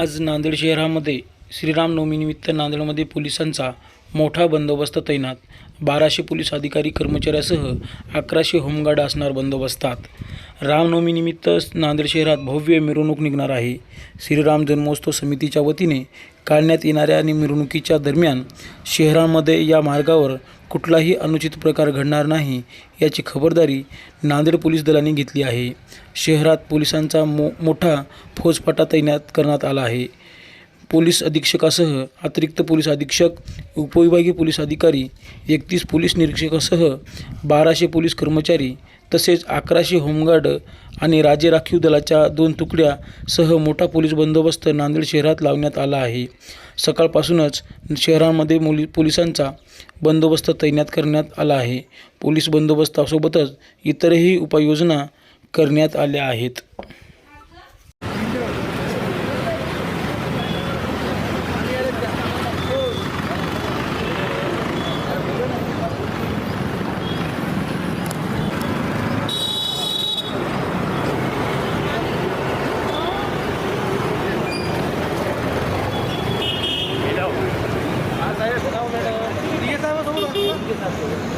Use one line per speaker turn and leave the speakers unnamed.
आज नांदेड शहरामध्ये श्रीरामनवमीनिमित्त नांदेडमध्ये पोलिसांचा मोठा बंदोबस्त तैनात. बाराशे पोलीस अधिकारी कर्मचाऱ्यासह अकराशे होमगार्ड असणार बंदोबस्तात. रामनवमीनिमित्त नांदेड शहरात भव्य मिरवणूक निघणार आहे. श्रीराम जन्मोत्सव समितीच्या वतीने काढण्यात येणाऱ्या आणि मिरवणुकीच्या दरम्यान शहरामध्ये या मार्गावर कुठलाही अनुचित प्रकार घडणार नाही याची खबरदारी नांदेड पोलीस दलाने घेतली आहे. शहरात पोलिसांचा मो मोठा फौजफाटा तैनात करण्यात आला आहे. पोलीस अधीक्षकासह अतिरिक्त पोलीस अधीक्षक उपविभागीय पोलीस अधिकारी एकतीस पोलीस निरीक्षकासह बाराशे पोलीस कर्मचारी तसेच अकराशे होमगार्ड आणि राज्य राखीव दलाच्या दोन तुकड्या सह मोठा पोलीस बंदोबस्त नांदेड शहरात लावण्यात आला आहे. सकाळपासूनच शहरामध्ये मुली पोलिसांचा बंदोबस्त तैनात करण्यात आला आहे. पोलीस बंदोबस्तासोबतच इतरही उपाययोजना करण्यात आल्या आहेत. Thank you.